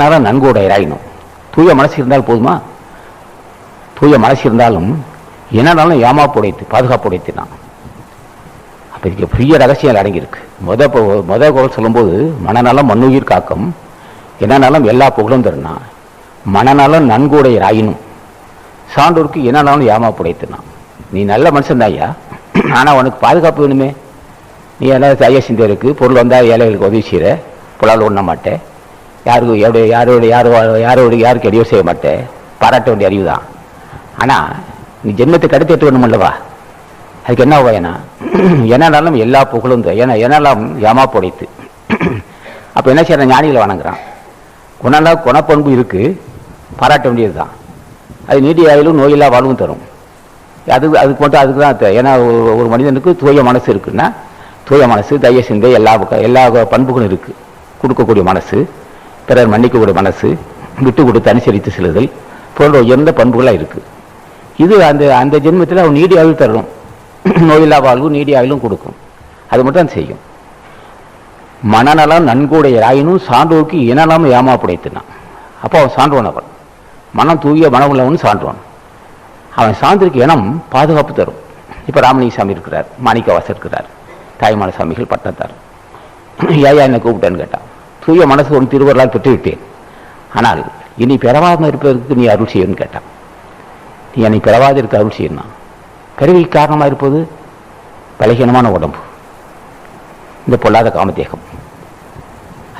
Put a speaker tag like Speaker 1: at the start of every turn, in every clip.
Speaker 1: நேரம் நன்கு உடையராயினும் தூய மனசு இருந்தால் போதுமா? தூய மனசு இருந்தாலும் என்னன்னாலும் ஏமாப்பு உடைத்து பாதுகாப்பு உடைத்தினான் அப்போ இதுக்கு பெரிய ரகசியம் அடங்கியிருக்கு. மொத மொத குரல் சொல்லும்போது மனநலம் மண்ணுயிர் காக்கும். என்னன்னாலும் எல்லா புகழும் தருனா மனநலம் நன்குடைய ஆயினும் சான்றோருக்கு என்னன்னாலும் ஏமாப்பு உடைத்தினான் நீ நல்ல மனுஷன் ஐயா. ஆனால் உனக்கு பாதுகாப்பு வேணுமே. நீ என்ன ஐயா சிந்தவருக்கு பொருள் வந்தால் ஏழைகளுக்கு உதவி செய்கிற புலால் ஒண்ண மாட்டேன். யாருக்கும் யாரோட யாரோட யாரோ யாரோட யாருக்கு எடையோ செய்ய மாட்டேன் பாராட்ட வேண்டிய அறிவு தான் ஆனால் நீ ஜென்மத்தை கடத்திட்டு எட்டு வேணுமல்லவா அதுக்கு என்ன பயனா என்னன்னாலும் எல்லா புகழும் ஏன்னா என்னெல்லாம் ஏமா புடைத்து? அப்போ என்ன செய்யற ஞானிகளை வணங்குறான். குணம்னா குணப்பண்பு இருக்குது பாராட்ட வேண்டியது தான் அது நீடி ஆயிலும் நோயில்லா வாழ்வும் தரும். அது அதுக்கு மட்டும் அதுக்கு தான் ஏன்னா ஒரு- ஒரு மனிதனுக்கு தூய மனசு இருக்குன்னா தூய மனசு தய சிந்தை எல்லா எல்லா பண்புகளும் இருக்குது கொடுக்கக்கூடிய மனசு. பிறர் மன்னிக்கக்கூடிய மனசு விட்டு கொடுத்து அனுசரித்து செல்லுதல் போன்ற உயர்ந்த பண்புகளாக இருக்குது இது அந்த அந்த ஜென்மத்தில் அவன் நீடியாவில் தரணும். தரும் நோயில்லா வாழ்வு நீடியாவிலும் கொடுக்கும். அது மட்டும் தான் செய்யும். மனநலம் நன்கூடைய ஆயினும் சான்றோருக்கு இனநலம் ஏமா புடைத்தினான். அப்போ அவன் சான்றோன் அவன். மனம் தூய மனம் உள்ளவன் சான்றோன் அவன் சார்ந்திருக்க இனம் பாதுகாப்பு தரும். இப்போ ராமலிங்க சாமி இருக்கிறார் மாணிக்கவாசர் இருக்கிறார் தாய்மான சாமிகள் பட்டத்தார் ஏயா என்னை கூப்பிட்டேன்னு கேட்டான்? தூய மனசு உன் திருவருளால் பெற்றுவிட்டேன். ஆனால் இனி பெறவாமல் இருப்பதற்கு நீ அருள் செய்யணும்னு கேட்டான். நீ என்னை பிறவாது இருக்க அருள் செய்யணும் பிறவி காரணமாக இருப்பது பலகீனமான உடம்பு. இந்த பொல்லாத காமதேகம்.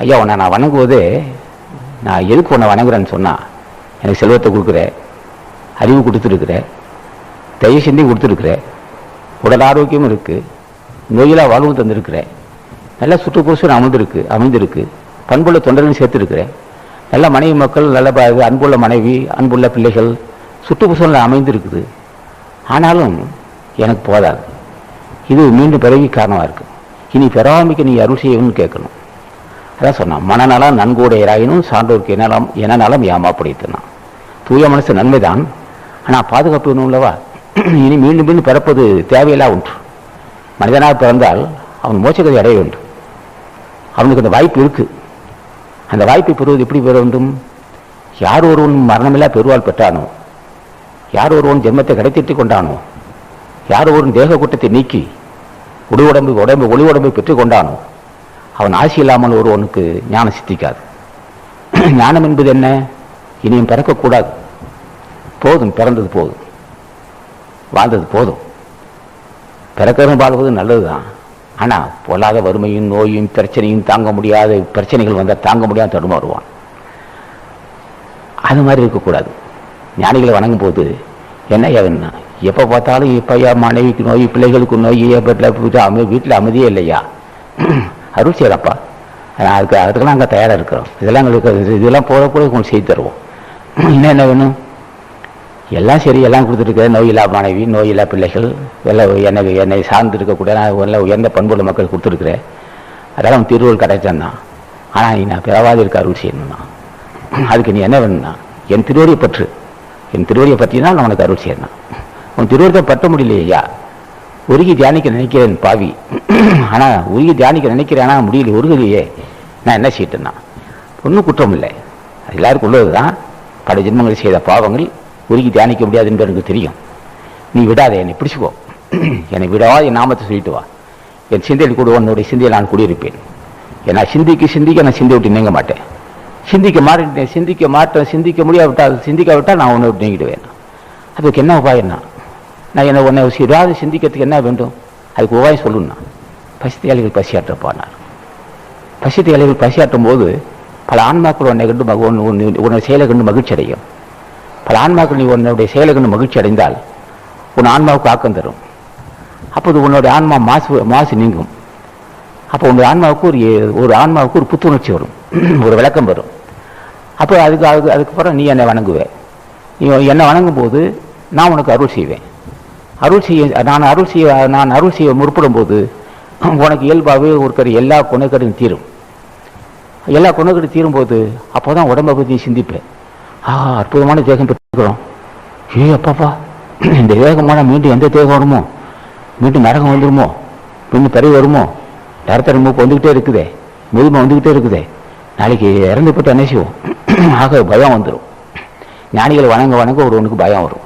Speaker 1: ஐயா உன்னை நான் வணங்குவதே நான் எதுக்கு உன்னை வணங்குறேன்னு சொன்னால் எனக்கு செல்வத்தை கொடுக்குற அறிவு கொடுத்துருக்குற தயவு சிந்தி கொடுத்துருக்குற உடல் ஆரோக்கியமும் இருக்கு நோயிலா வாழ்வு தந்திருக்கிற நல்ல சுற்றுப்புறசூழல் அமைந்திருக்கு அமைந்திருக்கு பண்புள்ள தொண்டர்களும் சேர்த்துருக்கிறேன். நல்ல மனைவி மக்கள் நல்ல அன்புள்ள மனைவி அன்புள்ள பிள்ளைகள் சுற்றுப்புறசூழல் அமைந்திருக்குது. ஆனாலும் எனக்கு போதாது. இது மீண்டும் பிறவி காரணமாக இருக்குது இனி பெறாமைக்கு நீ அருள் செய்யணும்னு கேட்கணும். அதான் சொன்னான் மனநலம் நன்கூடையராயினும் சான்றோருக்கு என்னலம் எனநலம் ஏமாப்படுத்தினான் தூய மனசு நன்மைதான். ஆனால் பாதுகாப்பு வேணும் இனி மீண்டும் மீண்டும் பிறப்பது தேவையில்லா ஒன்று. மனிதனாக பிறந்தால் அவன் மோட்சகதை அடைய வேண்டும். அவனுக்கு அந்த வாய்ப்பு இருக்குது அந்த வாய்ப்பை பெறுவது எப்படி பெற வேண்டும்? யார் ஒருவன் மரணமில்லா பெருவால் பெற்றானோ? யார் ஒருவன் ஜென்மத்தை கிடைத்திட்டு கொண்டானோ? யார் ஒருவன் தேக கூட்டத்தை நீக்கி உடு உடம்பு உடம்பு ஒளி உடம்பை பெற்றுக் கொண்டானோ? அவன் ஆசி இல்லாமல் ஒருவனுக்கு ஞானம் சித்திக்காது. ஞானம் என்பது என்ன? இனியும் பிறக்கக்கூடாது போதும் பிறந்தது போதும். வாழ்ந்தது போதும். பிறக்கிறதும் வாழ்வது நல்லதுதான். ஆனால் பொல்லாத வறுமையும் நோயும் பிரச்சனையும் தாங்க முடியாத பிரச்சனைகள் வந்தால் தாங்க முடியாத தடுமாறுவான் அது மாதிரி இருக்கக்கூடாது. ஞானிகளை வணங்கும் போது என்ன ஏன்னா எப்போ பார்த்தாலும் இப்பையா மனைவிக்கு நோய் பிள்ளைகளுக்கு நோய் அமை வீட்டில் அமைதியே இல்லையா? அருள் செய்யறப்பா. நான் அதுக்கு அதுக்கெல்லாம் அங்கே தயாராக இருக்கிறோம். இதெல்லாம் எங்களுக்கு இதெல்லாம் போகக்கூட கூட உங்களுக்கு செய்து தருவோம். இன்னும் என்ன வேணும்? எல்லாம் சரி எல்லாம் கொடுத்துருக்க நோயில்லா மனைவி நோயில்லா பிள்ளைகள் எல்லாம் என்னை என்னை சார்ந்து இருக்கக்கூடிய நான் எல்லாம் உயர்ந்த பண்புள்ள மக்கள் கொடுத்துருக்குறேன். அதெல்லாம் உன் திருவள்ளுவர் தான் ஆனால் நீ நான் பிறவாது இருக்க அருள் செய்யணும்னா. அதுக்கு நீ என்ன வேணும்னா என் திருவடியை பற்று. என் திருவடியை பற்றினா நான் உனக்கு அருள் செய்யணும். உன் திருவடியை பற்ற முடியலையா? உருகி தியானிக்க நினைக்கிறேன் பாவி. ஆனால் உருகி தியானிக்க நினைக்கிறேன் ஆனால் முடியல உருகலையே. நான் என்ன செய்யட்டேன்னா ஒன்றும் குற்றம் இல்லை. அது எல்லாருக்கும் உள்ளது தான் பல ஜென்மங்கள் செய்த பாவங்கள் உருகி தியானிக்க முடியாது என்று எனக்கு தெரியும். நீ விடாத என்னை பிடிச்சிக்கோ. என்னை விடவா என் நாமத்தை சொல்லிட்டு வா. என் சிந்தையில் கூட உன்னுடைய சிந்தையில் நான் குடியிருப்பேன். ஏன்னா சிந்திக்க சிந்திக்க நான் சிந்தை விட்டு நீங்க மாட்டேன். சிந்திக்க மாட்டேன் சிந்திக்க மாட்டேன் சிந்திக்க முடியாவிட்டால் சிந்திக்காவிட்டால் நான் உன்னை விட்டு நீங்கிடுவேன். அதுக்கு என்ன உபாயம்னா நான் என்ன உன்னை ஏதாவது சிந்திக்கிறதுக்கு என்ன வேண்டும்? அதுக்கு உபாயம் சொல்லணும்னா பசித்தியாளிகள் பசியாற்றப்பானார். பசித்தியாளிகள் பசியாற்றும் போது பல ஆன்மாக்கள் உன்னை கண்டு மக- உன்னை செயலை கண்டு மகிழ்ச்சி அடையும் பல ஆன்மாக்கள் நீ உன்னுடைய செயலை மகிழ்ச்சி அடைந்தால் உன் ஆன்மாவுக்கு ஆக்கம் தரும். அப்போது உன்னுடைய ஆன்மா மாசு மாசு நீங்கும். அப்போ உன்னுடைய ஆன்மாவுக்கு ஒரு ஒரு ஆன்மாவுக்கு ஒரு புத்துணர்ச்சி வரும். ஒரு விளக்கம் வரும். அப்போ அதுக்கு அதுக்கு அதுக்கப்புறம் நீ என்னை வணங்குவேன் நீ என்னை வணங்கும் போது நான் உனக்கு அருள் செய்வேன். அருள் செய்ய நான் அருள் செய்ய நான் அருள் செய்ய முற்படும் போது உனக்கு இயல்பாகவே ஒருத்தர் எல்லா குணக்கடையும் தீரும். எல்லா குணக்கடையும் தீரும்போது அப்போ தான் உடம்பை பற்றி சிந்திப்பேன் ஆ அற்புதமான தேகம் பெற்றுக்கிறோம். ஏ அப்பாப்பா இந்த தேகமான மீண்டும் எந்த தேகம் வருமோ? மீண்டும் நரகம் வந்துருமோ? மீண்டும் பிறகு வருமோ? நரத்தர மூக்கு வந்துக்கிட்டே இருக்குதே. முதுமை வந்துக்கிட்டே இருக்குதே. நாளைக்கு இறந்து போட்டு என்ன செய்வோம்? ஆக பயம் வந்துடும் ஞானிகள் வணங்க வணங்க ஒருவனுக்கு பயம் வரும்.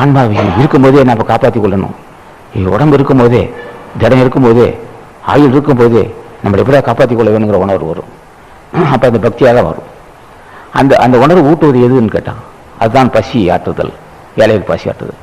Speaker 1: ஆன்மா இருக்கும்போதே நம்ம காப்பாற்றி கொள்ளணும். உடம்பு இருக்கும்போதே திடம் இருக்கும்போதே ஆயுள் இருக்கும்போதே நம்மளை எப்படியா காப்பாற்றி கொள்ள வேணுங்கிற உணர்வு வரும். அப்போ அந்த பக்தியாக வரும். அந்த அந்த உணர்வு ஊட்டுவது எதுன்னு கேட்டான் அதுதான் பசி ஆற்றுதல் ஏழைகள் பசி ஆற்றுதல்.